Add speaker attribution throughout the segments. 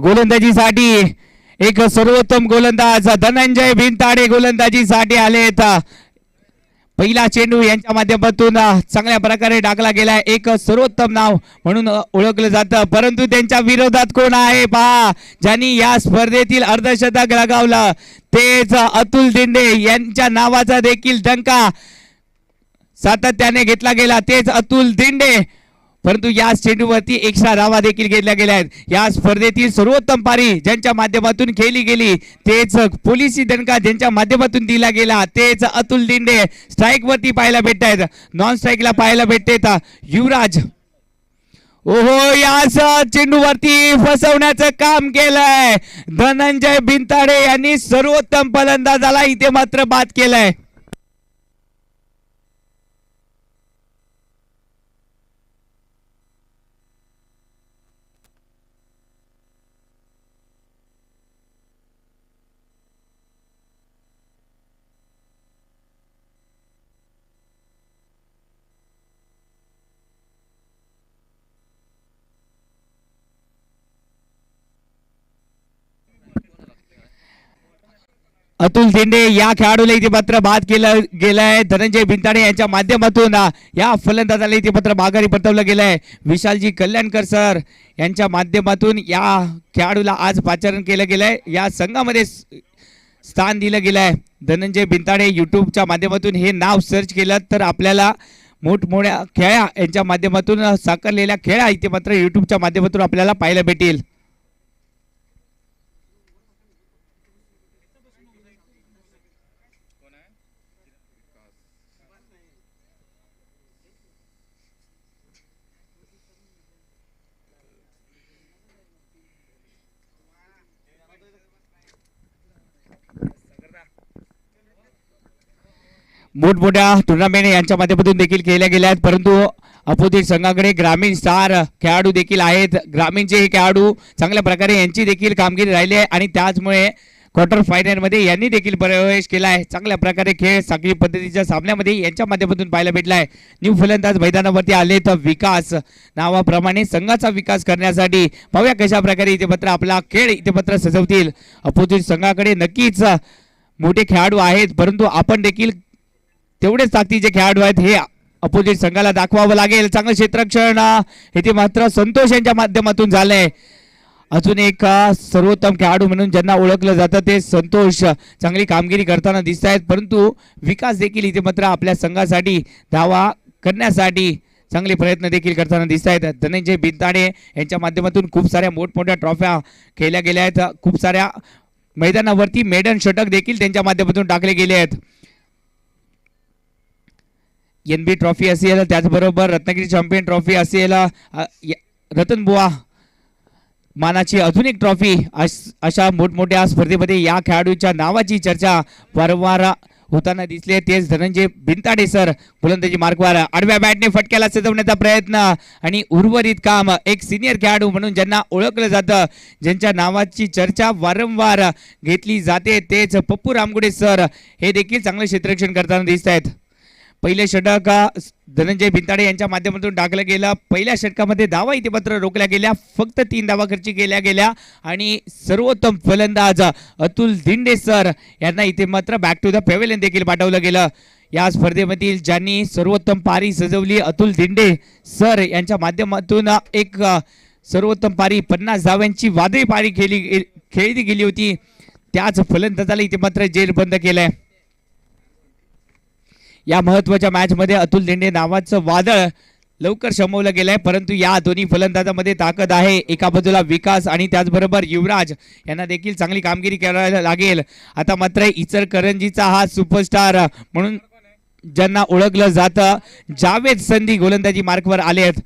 Speaker 1: गोलंदाजीसाठी एक सर्वोत्तम गोलंदाज धनंजय भिंताडे गोलंदाजीसाठी आलेत. पहिला चेंडू यांच्या माध्यमातून चांगल्या प्रकारे टाकला गेलाय एक सर्वोत्तम नाव म्हणून ओळखलं जातं. परंतु त्यांच्या विरोधात कोण आहे? पहा ज्यांनी या स्पर्धेतील अर्धशतक लगावलं तेच अतुल दिंडे यांच्या नावाचा देखील डंका सातत्याने घेतला गेला. तेच अतुल दिंडे परंतु या चेंडूवरती एकशा धावा देखील घेतल्या गेल्या आहेत. या स्पर्धेतील सर्वोत्तम पारी ज्यांच्या माध्यमातून खेळली गेली तेच पोलिसी दणका ज्यांच्या माध्यमातून दिला गेला तेच अतुल दिंडे स्ट्राईक वरती पाहायला भेटत आहेत. नॉन स्ट्राईकला पाहायला भेटतेत युवराज. ओहो याच चेंडूवरती फसवण्याचं काम केलंय. धनंजय बिंताडे यांनी सर्वोत्तम फलंदाजाला इथे मात्र बाद केलंय. अतुल दिंडे या खेळाडूला इथे मात्र बाद केलं गेलंय. धनंजय भिंताडे यांच्या माध्यमातून या फलंदाजाला इथे मात्र माघारी परतवलं गेलंय. विशालजी कल्याणकर सर यांच्या माध्यमातून या खेळाडूला आज पाचारण केलं गेलंय. या संघामध्ये स्थान दिलं गेलंय. धनंजय भिंताडे युट्यूबच्या माध्यमातून हे नाव सर्च केलं तर आपल्याला मोठमोठ्या खेळा यांच्या माध्यमातून साकारलेल्या खेळा इथे मात्र युट्यूबच्या माध्यमातून आपल्याला पाहायला भेटेल. मोठमोठ्या टुर्नामेंट यांच्या माध्यमातून देखील केल्या गेल्या आहेत. परंतु अपोजिट संघाकडे ग्रामीण स्टार खेळाडू देखील आहेत. ग्रामीणचे हे खेळाडू चांगल्या प्रकारे यांची देखील कामगिरी राहिली आहे आणि त्याचमुळे क्वार्टर फायनलमध्ये यांनी देखील प्रवेश केला आहे. चांगल्या प्रकारे खेळ साखळी पद्धतीच्या सामन्यामध्ये यांच्या माध्यमातून पाहायला भेटला आहे. न्यू फलंदाज मैदानावरती आले तर विकास नावाप्रमाणे संघाचा विकास करण्यासाठी. पाहूया कशा प्रकारे इथे पत्र आपला खेळ इथे पत्र सजवतील. अपोजिट संघाकडे नक्कीच मोठे खेळाडू आहेत. परंतु आपण देखील तेवढेच ताकदीचे खेळाडू आहेत हे अपोजिट संघाला दाखवावं लागेल. चांगलं क्षेत्रक्षण इथे मात्र संतोष यांच्या माध्यमातून झालंय. अजून एक सर्वोत्तम खेळाडू म्हणून ज्यांना ओळखलं जातं ते संतोष. चांगली कामगिरी करताना दिसत आहेत परंतु विकास देखील इथे मात्र आपल्या संघासाठी धावा करण्यासाठी चांगले प्रयत्न देखील करताना दिसत आहेत. धनंजय बिंताडे यांच्या माध्यमातून खूप साऱ्या मोठमोठ्या ट्रॉफ्या खेळल्या गेल्या आहेत. खूप साऱ्या मैदानावरती मेडन षटक देखील त्यांच्या माध्यमातून टाकले गेले आहेत. एन बी ट्रॉफी असेल त्याचबरोबर रत्नागिरी चॅम्पियन ट्रॉफी असेल रतन बुवा. मानाची अजून एक ट्रॉफी अश- अशा मोठमोठ्या स्पर्धेमध्ये या खेळाडूच्या नावाची चर्चा वारंवार होताना दिसले तेच धनंजय भिंताडे सर फलंदाजी मार्गवर. आडव्या बॅटने फटक्याला सजवण्याचा प्रयत्न आणि उर्वरित काम एक सिनियर खेळाडू म्हणून ज्यांना ओळखलं जातं ज्यांच्या नावाची चर्चा वारंवार घेतली जाते तेच पप्पू रामगुडे सर हे देखील चांगलं क्षेत्ररक्षण करताना दिसत आहेत पहिले षटक धनंजय भिंताडे यांच्या माध्यमातून टाकलं गेलं पहिल्या षटकामध्ये धावा इथे मात्र रोखल्या गेल्या. फक्त तीन धावा खर्ची केल्या गेल्या. आणि सर्वोत्तम फलंदाज अतुल धिंडे सर यांना इथे मात्र बॅक टू द पेवेलियन देखील पाठवलं गेलं. या स्पर्धेमधील ज्यांनी सर्वोत्तम पारी सजवली अतुल धिंडे सर यांच्या माध्यमातून एक सर्वोत्तम पारी पन्नास धाव्यांची वादळी पारी खेळली खेळली गेली होती. त्याच फलंदाजाला इथे मात्र जेल बंद केलंय. या महत्त्वाच्या मॅचमध्ये अतुल दिंडे नावाचं वादळ लवकर शमवलं गेलंय परंतु या दोन्ही फलंदाजामध्ये ताकद आहे. एका बाजूला विकास आणि त्याचबरोबर युवराज यांना देखील चांगली कामगिरी करायला लागेल. आता मात्र इचलकरंजीचा हा सुपरस्टार म्हणून ज्यांना ओळखलं जातं जावेद संधी गोलंदाजी मार्कवर आले आहेत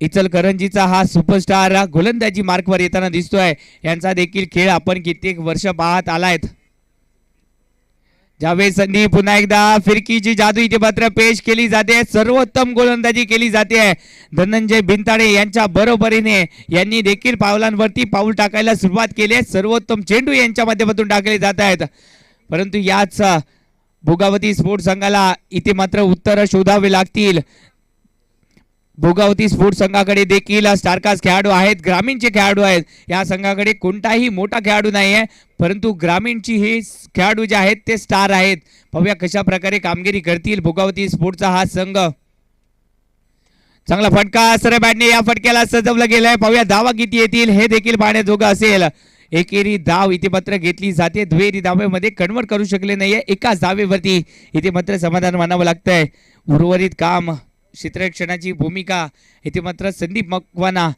Speaker 1: इचलकरंजीचा हा सुपरस्टार गोलंदाजी मार्कवर येताना दिसतोय. यांचा देखील खेळ आपण कित्येक वर्ष पाहत आलायत. जावेद संधी पुन्हा एकदा फिरकीची जादू इथे मात्र पेश केली जाते. सर्वोत्तम गोलंदाजी केली जाते. धनंजय बिनताडे यांच्या बरोबरीने यांनी देखील पावलांवरती पाऊल टाकायला सुरुवात केली आहे. सर्वोत्तम चेंडू यांच्या माध्यमातून टाकले जात आहेत. परंतु याच भोगावती स्पोर्ट्स संघाला इथे मात्र उत्तर शोधावे लागतील. भोगावती स्पोर्ट्स संघाकडे देखील स्टारकास्ट खेळाडू आहेत ग्रामीणचे खेळाडू आहेत. या संघाकडे कोणताही मोठा खेळाडू नाही आहे परंतु ग्रामीणची हे खेळाडू जे आहेत ते स्टार आहेत. पाहूया कशा प्रकारे कामगिरी करतील भोगावती स्पोर्टचा हा संघ. चांगला फटका सर बॅटने या फटक्याला सजवलं गेलंय. पाहूया धावा किती येतील हे देखील पाहण्याजोगं असेल. एकेरी धाव इथे मात्र घेतली जाते. दुहेरी धावेमध्ये कन्वर्ट करू शकले नाहीये एकाच धावेवरती इथे मात्र समाधान मानावं लागतंय. उर्वरित काम क्षेत्ररक्षणाची भूमिका इथे मात्र संदीप मकवाना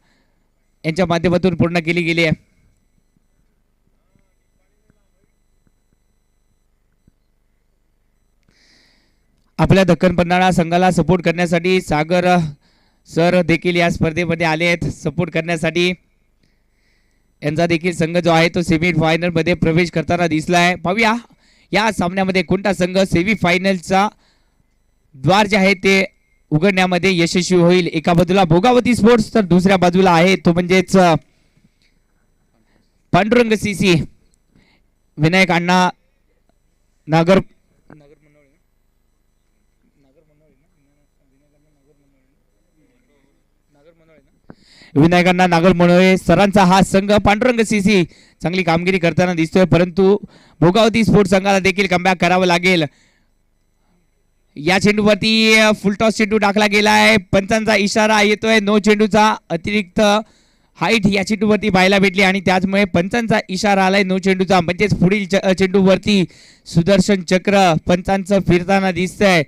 Speaker 1: यांच्या माध्यमातून पूर्ण केली गेली आहे. आपल्या दक्कन पन्हाळा संघाला सपोर्ट करण्यासाठी सागर सर देखील या स्पर्धेमध्ये आले आहेत. सपोर्ट करण्यासाठी यांचा देखील संघ जो आहे तो सेमी फायनलमध्ये प्रवेश करताना दिसला आहे पाहूया या सामन्यामध्ये कोणता संघ सेमी फायनलचा द्वार जे आहे ते उघडण्यामध्ये यशस्वी होईल. एका बाजूला भोगावती स्पोर्ट्स तर दुसऱ्या बाजूला आहे तो म्हणजेच पांडुरंग सीसी विनायक अण्णा नागर विनायकांना नागर मनोळे सरांचा हा संघ पांडुरंग सीसी चांगली कामगिरी करताना दिसतोय परंतु भोगावती स्पोर्ट्स संघाला देखील कमबॅक करावं लागेल. या चेंडूवरती फुलटॉस चेंडू टाकला गेला आहे पंचांचा इशारा येतोय. नो चेंडूचा अतिरिक्त हाईट या चेंडूवरती पाहायला भेटली आणि त्याचमुळे पंचांचा इशारा आलाय. नो चेंडूचा म्हणजेच पुढील चेंडूवरती सुदर्शन चक्र पंचांचं फिरताना दिसतंय.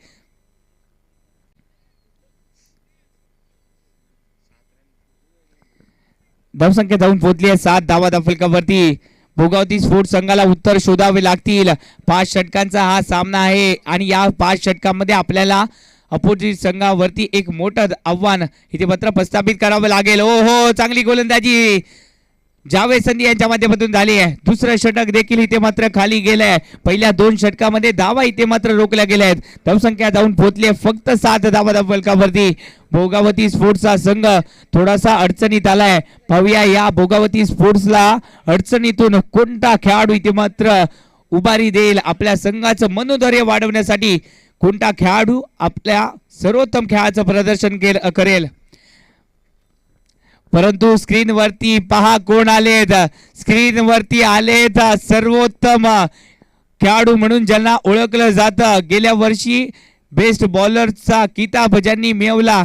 Speaker 1: धावसंख्या जाऊन पोहोचली आहे सात धावा फलकावरती भोगावती स्पोर्ट्स संघाला उत्तर शोधावे लागतील. पाच षटकांचा हा सामना आहे आणि या पाच षटकांमध्ये आपल्याला अपोजिट संघावरती एक मोठं आव्हान इथे पत्र प्रस्थापित करावं लागेल. ओ हो चांगली गोलंदाजी. जावेद संधी यांच्या माध्यमातून झाली आहे दुसरं षटक देखील इथे मात्र खाली गेलं आहे पहिल्या दोन षटकामध्ये धावा इथे मात्र रोखल्या गेल्या आहेत. धावसंख्या जाऊन पोहोचली फक्त सात धावा धावलकावरती भोगावती स्पोर्ट्सचा संघ थोडासा अडचणीत आलाय. पाहूया या भोगावती स्पोर्ट्सला अडचणीतून कोणता खेळाडू इथे मात्र उभारी देईल? आपल्या संघाचं मनोधैर्य वाढवण्यासाठी कोणता खेळाडू आपल्या सर्वोत्तम खेळाचं प्रदर्शन केल करेल? परंतु स्क्रीनवरती पहा कोण आलेत. स्क्रीनवरती आलेत सर्वोत्तम खेळाडू म्हणून ज्यांना ओळखलं जातं. गेल्या वर्षी बेस्ट बॉलरचा किताब ज्यांनी मिळवला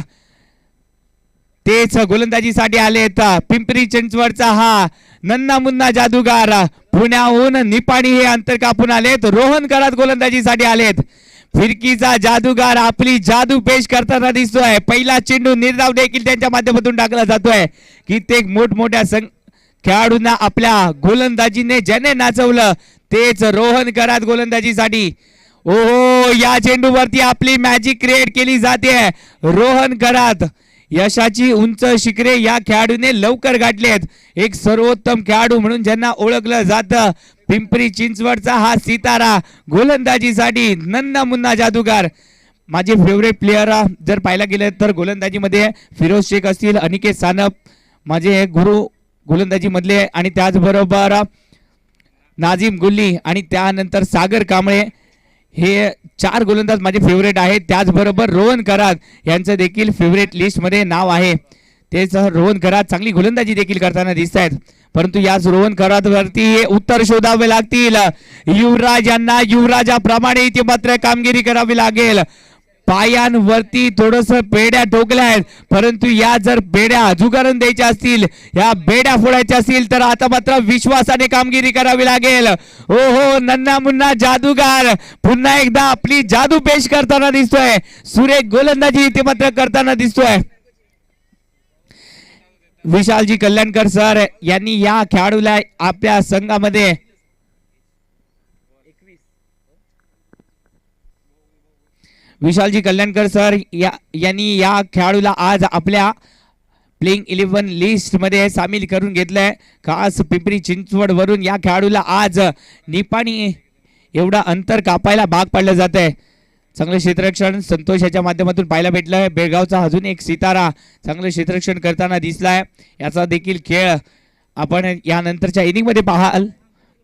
Speaker 1: तेच गोलंदाजीसाठी आलेत. पिंपरी चिंचवडचा हा नन्ना मुन्ना जादूगार. पुण्याहून निपाणी हे अंतर कापून आलेत. रोहन करात गोलंदाजीसाठी आलेत. फिरकीचा जादूगार आपली जादू पेश करताना दिसतोय. पहिला चेंडू निर्धाव देखील त्यांच्या माध्यमातून टाकला जातोय. कित्येक मोठमोठ्या संघ खेळाडूंना आपल्या गोलंदाजीने ज्याने नाचवलं तेच रोहन करात गोलंदाजीसाठी. ओहो या चेंडूवरती आपली मॅजिक क्रिएट केली जाते. रोहन करात यशाची उंच शिखरे या खेळाडूने लवकर गाठलेत. एक सर्वोत्तम खेळाडू म्हणून ज्यांना ओळखलं जातं. पिंपरी चिंचवडचा हा सितारा गोलंदाजीसाठी नन्ना मुन्ना जादूगार. माझे फेवरेट प्लेयर जर पाहायला गेलं तर गोलंदाजीमध्ये फिरोज शेख असतील अनिकेत सानप माझे गुरु गोलंदाजीमधले आणि त्याचबरोबर नाझीम गुल्ली आणि त्यानंतर सागर कांबळे. हे चार गोलंदाज माझे फेवरेट आहेत. त्याचबरोबर रोहन करात यांचं देखील फेवरेट लिस्टमध्ये नाव आहे. तेच रोहन करात चांगली गोलंदाजी देखील करताना दिसत आहेत परंतु याच रोहन करातवरती उत्तर शोधावे लागतील. युवराज यांना युवराजाप्रमाणे इथे मात्र कामगिरी करावी लागेल. पायांवरती थोडस बेड्या ठोकल्या आहेत परंतु या जर बेड्या जुगारून द्यायच्या असतील या बेड्या फोडायच्या असतील तर आता मात्र विश्वासाने कामगिरी करावी लागेल. हो हो नन्ना मुन्ना जादूगार. पुन्हा एकदा आपली जादू पेश करताना दिसतोय. सुरेख गोलंदाजी इथे मात्र करताना दिसतोय. विशालजी कल्याणकर सर यांनी या खेळाडूला आपल्या संघामध्ये विशालजी कल्याणकर सर या यांनी या खेळाडूला आज आपल्या प्लेइंग इलेव्हन लिस्टमध्ये सामील करून घेतलंय. खास पिंपरी चिंचवड वरून या खेळाडूला आज निपाणी एवढा अंतर कापायला भाग पाडलं जात आहे चांगलं क्षेत्ररक्षण संतोष याच्या माध्यमातून पाहायला भेटलं आहे बेळगावचा अजून एक सितारा चांगलं क्षेत्ररक्षण करताना दिसला आहे याचा देखील खेळ आपण यानंतरच्या इनिंगमध्ये पाहाल.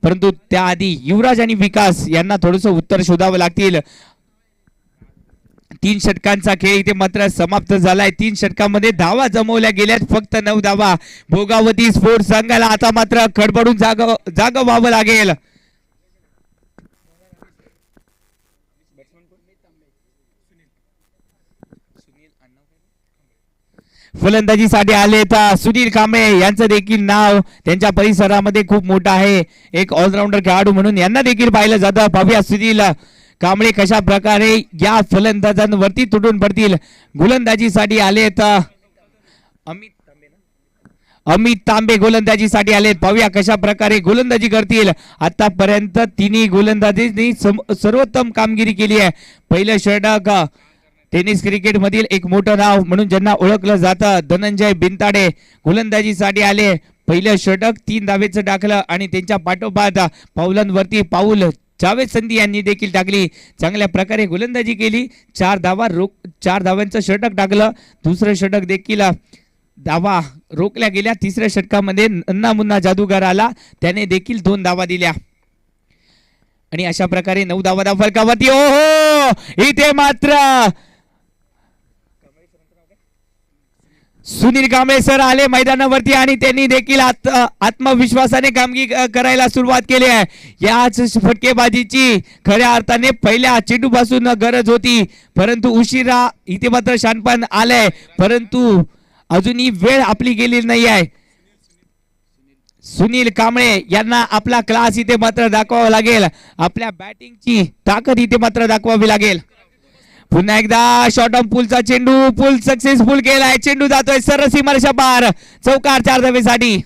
Speaker 1: परंतु त्याआधी युवराज आणि विकास यांना थोडंसं उत्तर शोधावं लागतील. तीन षटकांचा खेळ इथे मात्र समाप्त झालाय. तीन षटकामध्ये धावा जमवल्या गेल्यात. फक्त नऊ धावा. भोगावती स्पोर्ट्स संघाला आता मात्र खडबडून जाग जाग व्हावं लागेल. फलंदाजीसाठी आले तर सुनील कांबळे यांचं देखील नाव त्यांच्या परिसरामध्ये खूप मोठं आहे. एक ऑलराऊंडर खेळाडू म्हणून यांना देखील पाहिलं जातं. पाहूया सुनील कांबळे कशा प्रकारे या फलंदाजांवरती तुटून पडतील. गोलंदाजीसाठी आले तर अमित अमित तांबे गोलंदाजीसाठी आले पाहूया कशा प्रकारे गोलंदाजी करतील. आतापर्यंत तिन्ही गोलंदाजींनी सम- सर्वोत्तम कामगिरी केली आहे. पहिलं षटक टेनिस क्रिकेट मधील एक मोठं नाव म्हणून ज्यांना ओळखलं जातं धनंजय बिनताडे. गोलंदाजीसाठी आले. पहिलं षटक तीन धावेचं टाकलं आणि त्यांच्या पाठोपाठ पावलांवरती पाऊल. जावेद संधी यांनी देखील टाकली. चांगल्या प्रकारे गोलंदाजी केली. चार धावा रोक चार धाव्यांचं षटक टाकलं. दुसरं षटक देखील धावा रोखल्या गेल्या. तिसऱ्या षटकामध्ये नन्ना मुन्ना जादूगार आला. त्याने देखील दोन धावा दिल्या. आणि अशा प्रकारे नऊ धावा धाव फलकावरती ओहो! इथे मात्र सुनील कांबळे सर आले मैदानावरती आणि त्यांनी देखील आत- आत्मविश्वासाने कामगिरी करायला सुरुवात केली आहे. याच फटकेबाजीची खऱ्या अर्थाने पहिल्या चेंडूपासून गरज होती. परंतु उशिरा इथे मात्र शानपण आलंय. परंतु अजूनही वेळ आपली गेलेली नाही आहे. सुनील कांबळे यांना आपला क्लास इथे मात्र दाखवावा लागेल. आपल्या बॅटिंगची ताकद इथे मात्र दाखवावी लागेल. पुन्हा एकदा शॉर्ट ऑन पुलचा चेंडू पुल सक्सेसफुल केलाय. चेंडू जातोय सरळ सीमारेषा पार चौकार चार धावेसाठी.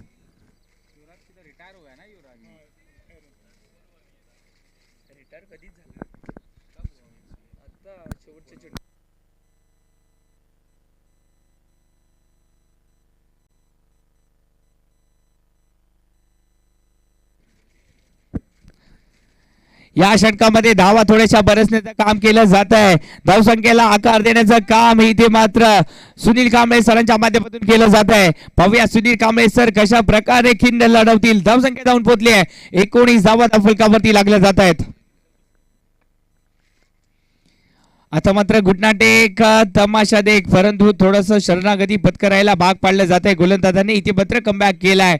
Speaker 1: या षटकामध्ये धावा थोड्याशा बरसण्याचं काम केलं जात आहे धावसंख्येला आकार देण्याचं काम इथे मात्र सुनील कांबळे सरांच्या माध्यमातून केलं जात आहे पाहूया सुनील कांबळे सर कशा प्रकारे खिंड लढवतील. धावसंख्या जाऊन पोहोचली आहे. एकोणीस धावा फलकावरती लागल्या जात आहेत आता मात्र घुटनाटेक तमाशा देख परंतु थोडस शरणागती पत्करायला भाग पाडलं जात आहे गोलंदाजाने इथे मात्र कमबॅक केलाय.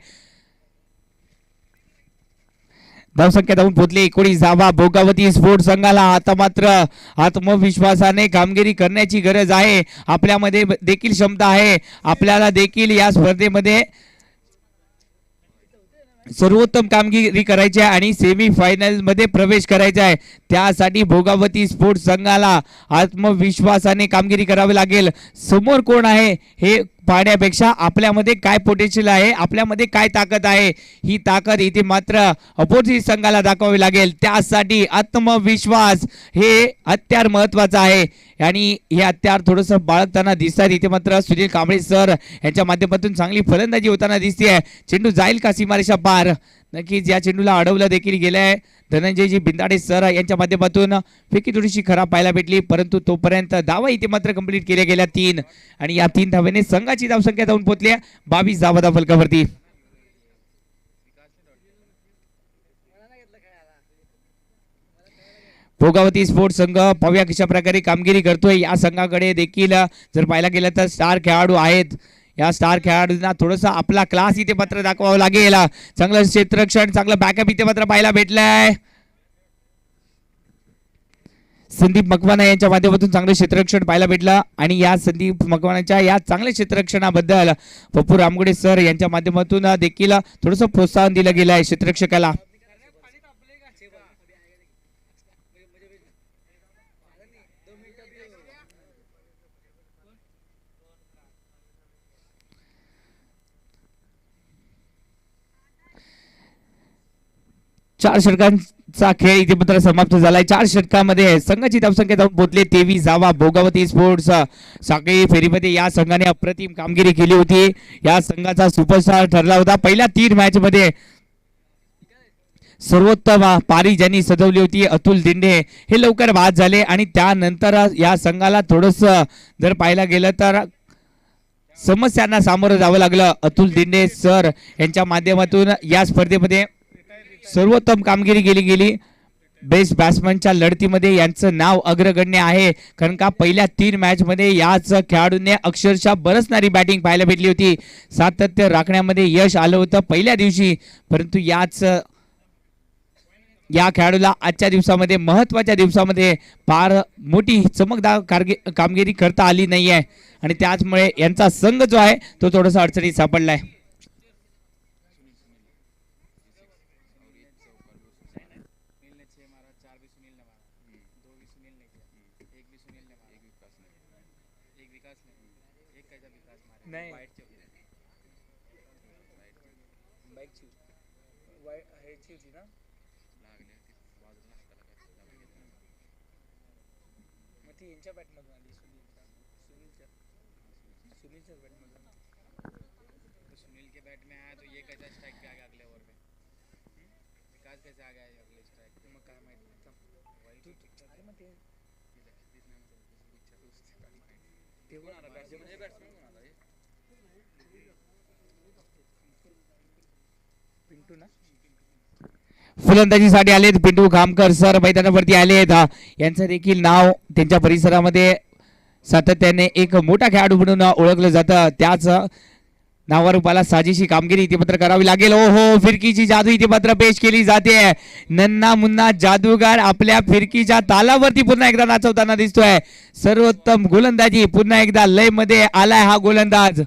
Speaker 1: धावसंख्या धावून पोहोचले. एकोणीस धावा भोगावती स्पोर्ट्स संघाला आता मात्र आत्मविश्वासाने कामगिरी करण्याची गरज आहे. आपल्यामध्ये देखील क्षमता आहे. आपल्याला देखील या स्पर्धेमध्ये सर्वोत्तम कामगिरी करायची आहे आणि सेमी फायनलमध्ये प्रवेश करायचा आहे. त्यासाठी भोगावती स्पोर्ट्स संघाला आत्मविश्वासाने कामगिरी करावी लागेल. समोर कोण आहे हे पाहण्यापेक्षा आपल्यामध्ये काय पोटेन्शियल आहे आपल्यामध्ये काय ताकद आहे? ही ताकद इथे मात्र अपोजिट संघाला दाखवावी लागेल. त्यासाठी आत्मविश्वास हे हत्यार महत्वाचं आहे. आणि हे हत्यार थोडंसं बाळगताना दिसतात इथे मात्र सुनील कांबळे सर यांच्या माध्यमातून चांगली फलंदाजी होताना दिसते आहे चेंडू जाईल का सीमारेषा पार? नक्कीच या चेंडूला अडवलं देखील गेलं आहे धनंजयजी बिंदाडे सर यांच्या माध्यमातून फेकी थोडीशी खराब पाहायला भेटली. परंतु तोपर्यंत धावा इथे मात्र कंप्लीट केल्या गेल्या तीन. आणि या तीन धावेने संघाची धावसंख्या जाऊन पोहोचल्या बावीस धावा धाव फलकावरती. भोगावती स्पोर्ट्स संघ पाहूया कशा प्रकारे कामगिरी करतोय. या संघाकडे देखील जर पाहायला गेलं तर स्टार खेळाडू आहेत. या स्टार खेळाडूंना थोडंसं आपला क्लास इथे पत्र दाखवावं लागेल. चांगलं क्षेत्रक्षण चांगलं बॅकअप इथे मात्र पाहायला भेटलंय. संदीप मकवाना यांच्या माध्यमातून चांगलं क्षेत्ररक्षण पाहायला भेटलं. आणि या संदीप मकवानाच्या या चांगल्या क्षेत्ररक्षणाबद्दल पप्पू रामगुडे सर यांच्या माध्यमातून देखील थोडंसं प्रोत्साहन दिलं गेलं आहे क्षेत्ररक्षकाला चार षटकांचा खेळ इथे मात्र समाप्त झालाय. चार षटकामध्ये संघाची धावसंख्या जाऊन पोहोचले. तेवीस जावा भोगावती स्पोर्ट्स साखळी फेरीमध्ये या संघाने अप्रतिम कामगिरी केली होती. या संघाचा सुपरस्टार ठरला होता. पहिल्या तीन मॅच मध्ये सर्वोत्तम पारी ज्यांनी सजवली होती अतुल दिंडे हे लवकर बाद झाले आणि त्यानंतर या संघाला थोडस जर पाहायला गेलं तर समस्यांना सामोरं जावं लागलं. अतुल दिंडे सर यांच्या माध्यमातून या स्पर्धेमध्ये सर्वोत्तम कामगिरी केली गेली. बेस्ट बॅट्समनच्या लढतीमध्ये यांचं नाव अग्रगण्य आहे. कारण का पहिल्या तीन मॅचमध्ये याच खेळाडूने अक्षरशः बरसणारी बॅटिंग पाहायला भेटली होती. सातत्य राखण्यामध्ये यश आलं होतं पहिल्या दिवशी. परंतु याच या खेळाडूला आजच्या दिवसामध्ये महत्त्वाच्या दिवसामध्ये फार मोठी चमकदार कारगि कामगिरी करता आली नाही आहे आणि त्याचमुळे यांचा संघ जो आहे तो थोडासा अडचणीत सापडला आहे
Speaker 2: सुनील के बैट में आया तो ये कैसा स्ट्राइक पे आ गया अगले ओवर में? विकास कैसे आ गया अगले स्ट्राइक पे मग काय माहिती वही तू अरे मग ते नाही. तू ते कोण आला बॅट्समन हे बॅट्समन कोण आला हे पिंटू ना?
Speaker 1: फलंदाजीसाठी आलेत पिंटू खामकर सर मैदानावरती आलेत. हा, यांचं देखील नाव त्यांच्या परिसरामध्ये सातत्याने एक मोठा खेळाडू म्हणून ओळखलं जातं. त्याच नावारूपाला साजेशी कामगिरी इथे करावी लागेल. ओ हो फिरकीची जादू इथे पेश केली जाते. नन्ना मुन्ना जादूगार आपल्या फिरकीच्या तालावरती पुन्हा एकदा नाचवताना दिसतोय. सर्वोत्तम गोलंदाजी पुन्हा एकदा लयमध्ये आलाय हा गोलंदाज.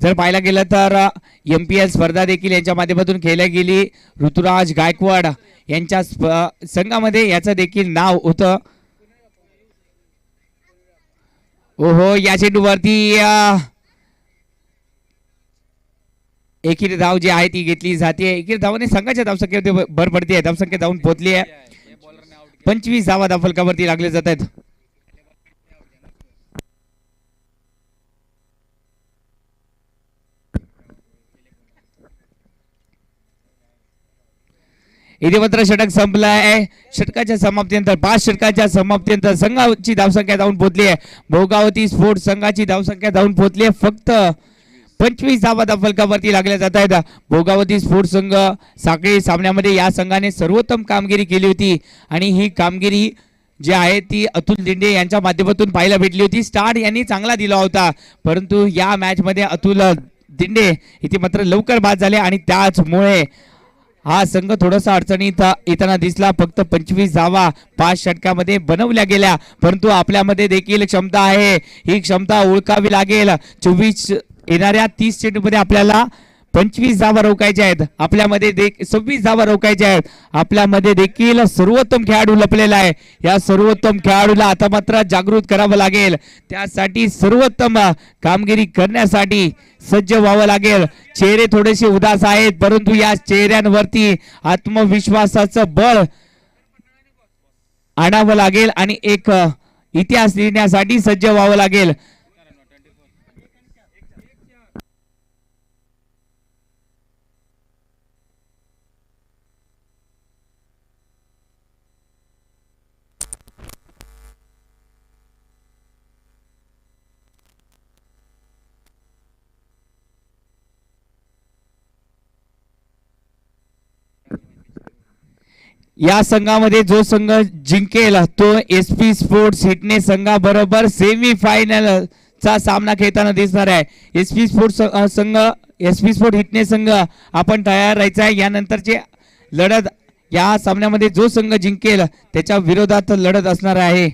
Speaker 1: जर पाहायला गेलं तर एम पी एल स्पर्धा देखील यांच्या माध्यमातून खेळल्या गेली. ऋतुराज गायकवाड यांच्या संघामध्ये याचं देखील नाव होतं. ओहो या चेंडूवरती एकीर धाव जी आहे ती घेतली जाते. एकीर धावाने संघाच्या धावसंख्येमध्ये भर पडते. धावसंख्या धावून पोहोचली आहे. पंचवीस धावा धावफलकावरती लागले जात आहेत. इथे मात्र षटक संपलाय षटकाच्या समाप्तीनंतर पाच षटकाच्या समाप्तीनंतर संघाची धावसंख्या जाऊन पोहोचली आहे भोगावती स्पोर्ट्स संघाची धावसंख्या जाऊन पोहोचली आहे फक्त पंचवीस धावा फलकावरती लागल्या जात आहेत भोगावती स्पोर्ट्स संघ साखळी सामन्यामध्ये या संघाने सर्वोत्तम कामगिरी केली होती आणि ही कामगिरी जी आहे ती अतुल दिंडे यांच्या माध्यमातून पाहायला भेटली होती स्टार्ट यांनी चांगला दिला होता परंतु या मॅचमध्ये अतुल दिंडे इथे मात्र लवकर बाद झाले आणि त्याचमुळे हा संघ थोडासा अडचणीत येताना दिसला. फक्त पंचवीस धावा पाच षटकामध्ये बनवल्या गेल्या. परंतु आपल्यामध्ये देखील क्षमता आहे. ही क्षमता ओळखावी लागेल. चोवीस येणाऱ्या तीस चेंडूमध्ये आपल्याला पंचवीस जागा रोखायच्या आहेत. आपल्यामध्ये देख सव्वीस धावा रोखायच्या आहेत. आपल्यामध्ये देखील सर्वोत्तम खेळाडू लपलेला आहे. या सर्वोत्तम खेळाडूला आता मात्र जागृत करावं लागेल. त्यासाठी सर्वोत्तम कामगिरी करण्यासाठी सज्ज व्हावं लागेल. चेहरे थोडेसे उदास आहेत परंतु या चेहऱ्यांवरती आत्मविश्वासाचं बळ आणावं लागेल आणि एक इतिहास लिहिण्यासाठी सज्ज व्हावं लागेल. या संघामध्ये जो संघ जिंकेल तो एस पी स्पोर्ट्स हिटने संघाबरोबर सेमी सामना खेळताना दिसणार आहे. एस पी स्पोर्ट्स संघ एस पी स्पोर्ट हिटने संघ आपण तयार राहायचा आहे. यानंतरचे लढत या सामन्यामध्ये जो संघ जिंकेल त्याच्या विरोधात लढत असणार आहे.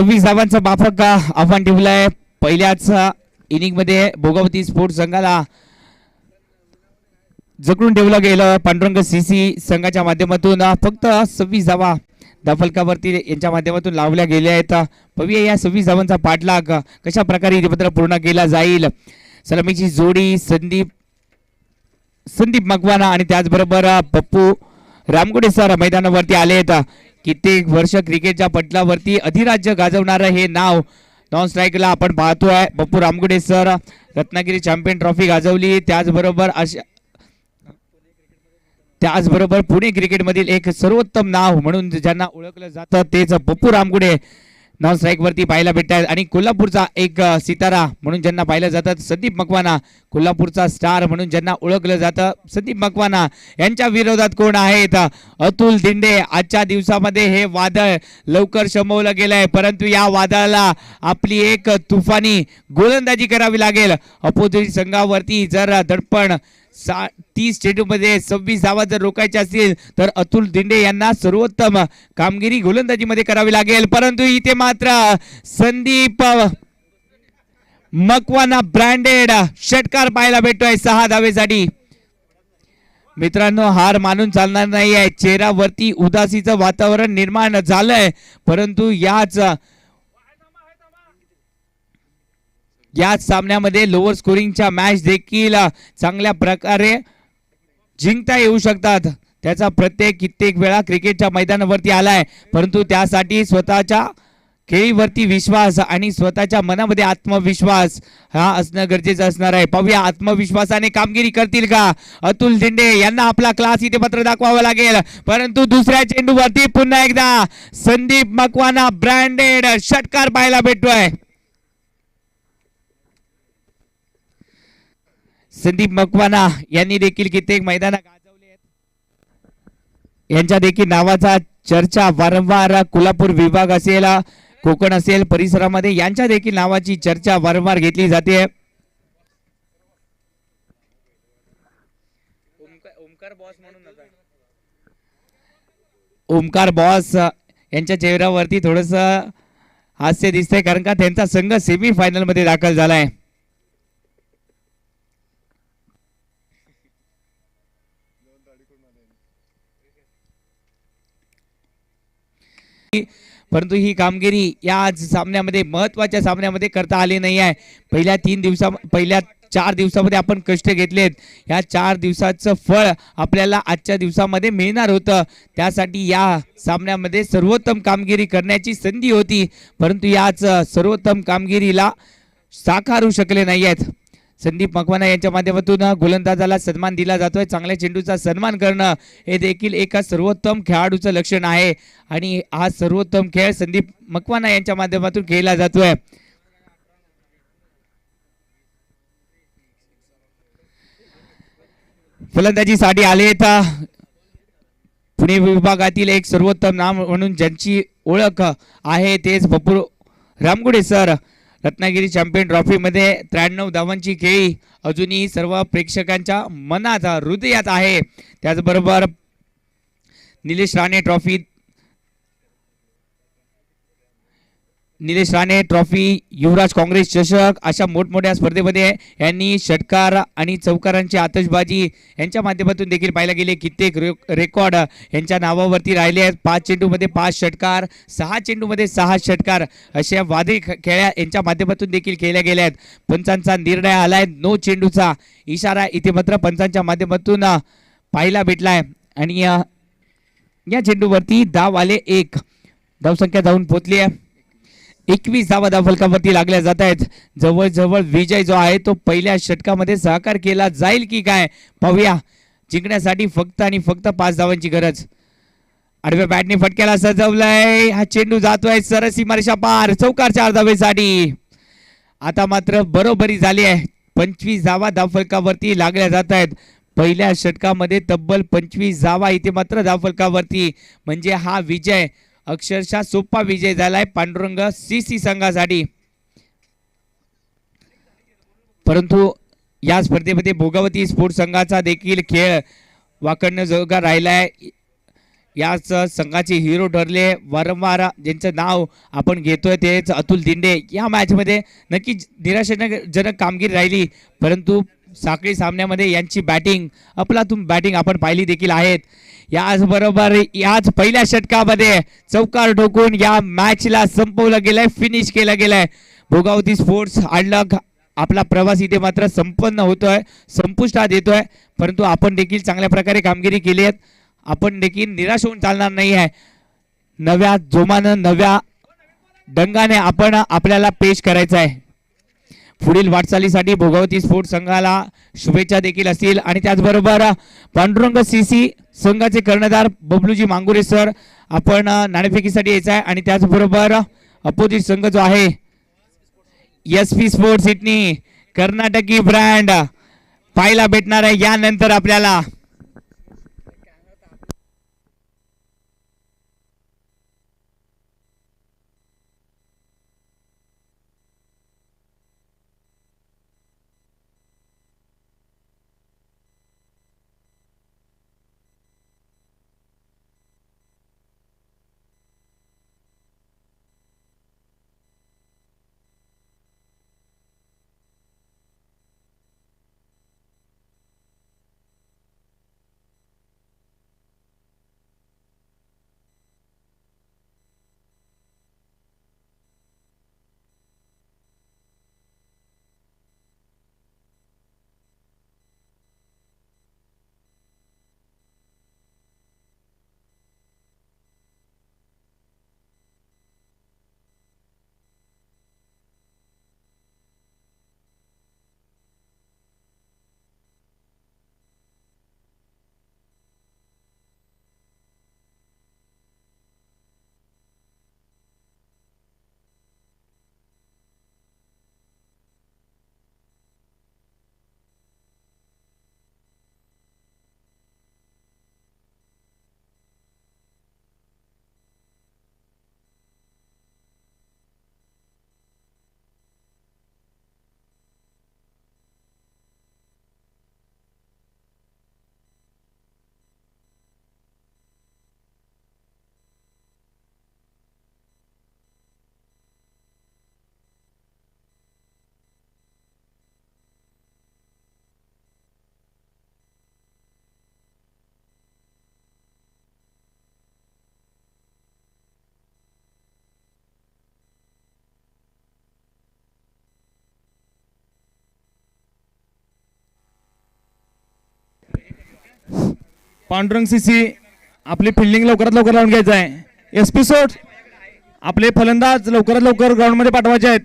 Speaker 1: सव्वीस धावांचा माफक आव्हान ठेवलंय? पहिल्याच इनिंगमध्ये भोगावती स्पोर्ट्स संघाला जकडून ठेवलं गेलं. पांडुरंग सीसी संघाच्या माध्यमातून फक्त सव्वीस धावा दाफलकावरती यांच्या माध्यमातून लावल्या गेल्या आहेत. पविया या सव्वीस धावांचा पाठलाग कशा प्रकारे पत्र पूर्ण केला जाईल? सलामीची जोडी संदीप संदीप मकवाना आणि त्याचबरोबर पप्पू रामगुडे सर मैदानावरती आले आहेत कित्येक वर्ष क्रिकेटच्या पटलावरती अधिराज्य गाजवणारं हे नाव नॉन स्ट्राईकला आपण पाहतोय Bappu Ramgude sir Ratnagiri champion trophy गाजवली. त्याचबरोबर अशा त्याचबरोबर पुणे क्रिकेटमधील एक सर्वोत्तम नाव म्हणून ज्यांना ओळखलं जातं तेच बप्पू रामगुडे. नॉन स्ट्राईक वरती पाहायला भेटतात. आणि कोल्हापूरचा एक सितारा म्हणून ज्यांना पाहिलं जातं संदीप मकवाना. कोल्हापूरचा स्टार म्हणून ज्यांना ओळखलं जातं संदीप मकवाना. यांच्या विरोधात कोण आहेत? अतुल दिंडे आजच्या दिवसामध्ये हे वादळ लवकर शमवलं गेलंय. परंतु या वादळाला आपली एक तुफानी गोलंदाजी करावी लागेल. अपोजिट संघावरती जर दडपण सा तीस चेंडूमध्ये सव्वीस धावा जर रोखायच्या असतील तर अतुल दिंडे यांना सर्वोत्तम कामगिरी गोलंदाजीमध्ये करावी लागेल. परंतु इथे मात्र संदीप मकवाना ब्रँडेड षटकार पाहायला भेटतोय सहा धावेसाठी. मित्रांनो हार मानून चालणार नाही आहे चेहऱ्यावरती उदासीचं वातावरण निर्माण झालंय. परंतु याच याच सामन्यामध्ये लोअर स्कोरिंगच्या मॅच देखील चांगल्या प्रकारे जिंकता येऊ शकतात. त्याचा प्रत्येक कित्येक वेळा क्रिकेटच्या मैदानावरती आलाय. परंतु त्यासाठी स्वतःच्या खेळीवरती विश्वास आणि स्वतःच्या मनामध्ये आत्मविश्वास हा असणं गरजेचं असणार आहे. पाहूया आत्मविश्वासाने कामगिरी करतील का? अतुल झेंडे यांना आपला क्लास इथे पत्र दाखवावं लागेल. परंतु दुसऱ्या चेंडूवरती पुन्हा एकदा संदीप मकवाना ब्रँडेड षटकार पाहायला भेटतोय. संदीप मकवाना यांनी देखील कित्येक मैदान गाजवले आहेत. यांच्या देखील नावाचा चर्चा वारंवार कोल्हापूर विभाग असेल कोकण असेल परिसरामध्ये यांच्या देखील नावाची चर्चा वारंवार घेतली जाते.
Speaker 2: ओमकार बॉस म्हणून नका
Speaker 1: ओमकार बॉस यांच्या चेहऱ्यावरती थोडस हास्य दिसतंय कारण का त्यांचा संघ सेमी फायनलमध्ये दाखल झालाय. परंतु ही कामगिरी या आज सामन्यामध्ये महत्त्वाच्या सामन्यामध्ये करता आली नाही आहे. पहिल्या तीन दिवसा पहिल्या चार दिवसामध्ये आपण कष्ट घेतलेत. या चार दिवसाचं फळ आपल्याला आजच्या दिवसामध्ये मिळणार होतं. त्यासाठी या सामन्यामध्ये सर्वोत्तम कामगिरी करण्याची संधी होती. परंतु याच सर्वोत्तम कामगिरीला साकारू शकले नाही आहेत संदीप मकवाना यांच्या माध्यमातून गोलंदाजाला सन्मान दिला जातोय. चांगल्या चेंडूचा सन्मान करणं हे देखील एका सर्वोत्तम खेळाडूचं लक्षण आहे. आणि हा सर्वोत्तम खेळ संदीप मकवाना यांच्या माध्यमातून खेळला जातोय. फलंदाजीसाठी आता पुणे विभागातील एक सर्वोत्तम नाम म्हणून ज्यांची ओळख आहे तेच बपूर रामगुडे सर. रत्नागिरी चॅम्पियन ट्रॉफीमध्ये त्र्याण्णव धावांची खेळी अजूनही सर्व प्रेक्षकांच्या मनाचा हृदयात आहे. त्याचबरोबर निलेश राणे ट्रॉफी निलेश राणे ट्रॉफी युवराज काँग्रेस चषक अशा मोठमोठ्या स्पर्धेमध्ये यांनी षटकार आणि चौकारांची आतषबाजी यांच्या माध्यमातून देखील पाहायला गेले. कित्येक रे- रेकॉर्ड यांच्या नावावरती राहिले आहेत. पाच चेंडूमध्ये पाच षटकार सहा चेंडूमध्ये सहा षटकार अशा वादळी खेळ्या यांच्या माध्यमातून देखील खेळल्या गेल्या आहेत. पंचांचा निर्णय आलाय नो चेंडूचा इशारा इथे मात्र पंचांच्या माध्यमातून पाहायला पाहायला भेटलाय आणि या चेंडूवरती धाव आले एक. धावसंख्या जाऊन पोचली आहे. एकवीस धावा धाव फलकावरती लागल्या जात आहेत. जवळजवळ विजय जो आहे तो पहिल्या षटकामध्ये सहकार केला जाईल की काय? पाहूया. जिंकण्यासाठी फक्त आणि फक्त पाच धावांची गरज. आडव्या बॅटने फटक्याला सजवलाय. हा चेंडू जातोय सरसी मार्शा पार. चौकार चार धावेसाठी. आता मात्र बरोबरी झाली आहे. पंचवीस धावा धावफलकावरती लागल्या जात आहेत. पहिल्या षटकामध्ये तब्बल पंचवीस धावा इथे मात्र धावफलकावरती म्हणजे हा विजय अक्षरशः सोपा विजय झालाय पांडुरंग सी सी संघासाठी. परंतु या स्पर्धेमध्ये भोगावती स्पोर्ट्स संघाचा देखील खेळ वाकडणं जोगा राहिलाय. याच संघाचे हिरो ठरले वारंवार ज्यांचं नाव आपण घेतोय तेच अतुल दिंडे. या मॅचमध्ये नक्कीच निराशाजनक कामगिरी राहिली परंतु साखळी सामन्यामध्ये यांची बॅटिंग अफलातून बॅटिंग आपण पाहिली देखील आहेत. याचबरोबर याच पहिल्या षटकामध्ये चौकार ठोकून या मॅचला संपवलं गेलंय फिनिश केलं गेलंय. भोगावती स्पोर्ट्स आणलं आपला प्रवास इथे मात्र संपन्न होतोय संपुष्टात येतोय. परंतु आपण देखील चांगल्या प्रकारे कामगिरी केली आहेत. आपण देखील निराश होऊन चालणार नाही आहे. नव्या जोमानं नव्या डंगाने आपण आपल्याला पेश करायचं आहे. पुढील वाटचालीसाठी भोगावती स्पोर्ट संघाला शुभेच्छा देखील असतील. आणि त्याचबरोबर पांडुरंग सीसी संघाचे कर्णधार बबलूजी मांगुरे सर आपण नाणेफेकीसाठी यायचं आहे. आणि त्याचबरोबर अपोजिट संघ जो आहे एस पी स्पोर्ट्स इटनी कर्नाटकी ब्रँड पाहायला भेटणार आहे. यानंतर आपल्याला
Speaker 3: पांडुरंग सीसी आपली फिल्डिंग लवकरात लवकर लावून घ्यायचं आहे. एस पी सोट आपले फलंदाज लवकरात लवकर ग्राउंडमध्ये पाठवायचे आहेत.